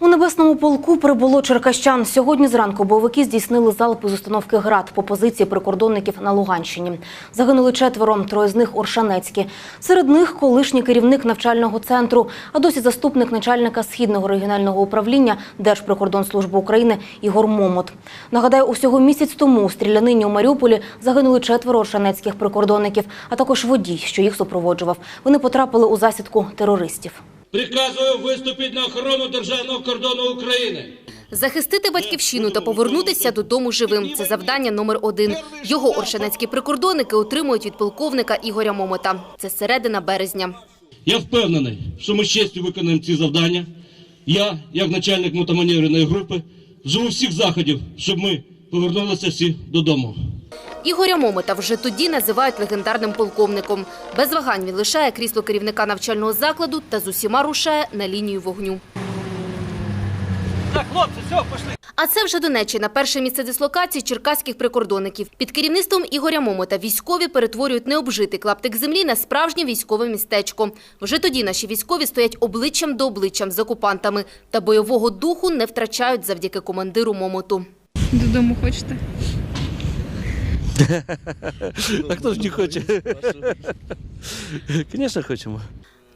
У небесному полку прибуло черкащан. Сьогодні зранку бойовики здійснили залп з установки ГРАД по позиції прикордонників на Луганщині. Загинули четверо, троє з них Оршанецькі. Серед них колишній керівник навчального центру, а досі заступник начальника східного регіонального управління Держприкордонслужби України Ігор Момот. Нагадаю, усього місяць тому у стрілянині у Маріуполі загинули четверо оршанецьких прикордонників, а також водій, що їх супроводжував. Вони потрапили у засідку терористів. Приказую виступити на охорону державного кордону України. Захистити батьківщину та повернутися додому живим – це завдання номер один. Його оршанецькі прикордонники отримують від полковника Ігоря Момота. Це середина березня. Я впевнений, що ми з честю виконаємо ці завдання. Я, як начальник мотоманевреної групи, вживу всіх заходів, щоб ми повернулися всі додому. Ігоря Момота вже тоді називають легендарним полковником. Без вагань він лишає крісло керівника навчального закладу та з усіма рушає на лінію вогню. А це вже Донеччина, перше місце дислокації черкаських прикордонників. Під керівництвом Ігоря Момота військові перетворюють необжитий клаптик землі на справжнє військове містечко. Вже тоді наші військові стоять обличчям до обличчям з окупантами та бойового духу не втрачають завдяки командиру Момоту. Додому хочете? А хто ж не хоче? Звісно, хочемо.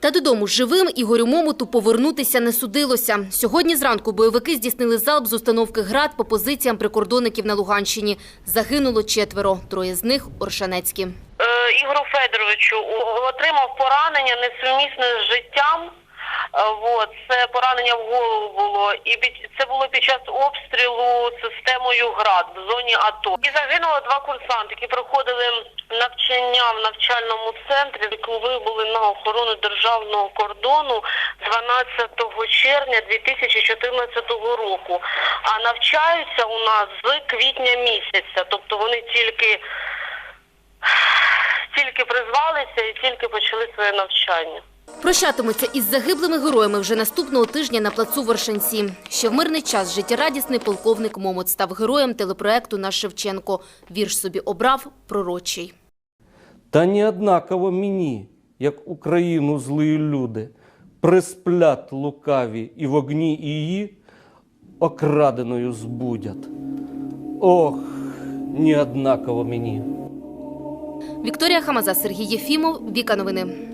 Та додому живим Ігорю Момоту повернутися не судилося. Сьогодні зранку бойовики здійснили залп з установки «Град» по позиціям прикордонників на Луганщині. Загинуло четверо, троє з них – Оршанецькі. е, Ігору Федоровичу отримав поранення несумісне з життям. Е, Вот, це поранення в голову було, і під це було під час обстрілу системою ГРАД в зоні АТО. І загинуло два курсанти, які проходили навчання в навчальному центрі, коли були на охорону державного кордону 12 червня 2014 року. А навчаються у нас з квітня місяця, тобто вони тільки тільки призвалися і тільки почали своє навчання. Прощатимуться із загиблими героями вже наступного тижня на плацу Вершинці. Ще в мирний час життєрадісний полковник Момот став героєм телепроекту «Наш Шевченко». Вірш собі обрав пророчий. Та не однаково мені, як Україну злі люди, присплять лукаві і в огні її окраденою збудять. Ох, не однаково мені. Вікторія Хамаза, Сергій Єфімов, Віка Новини.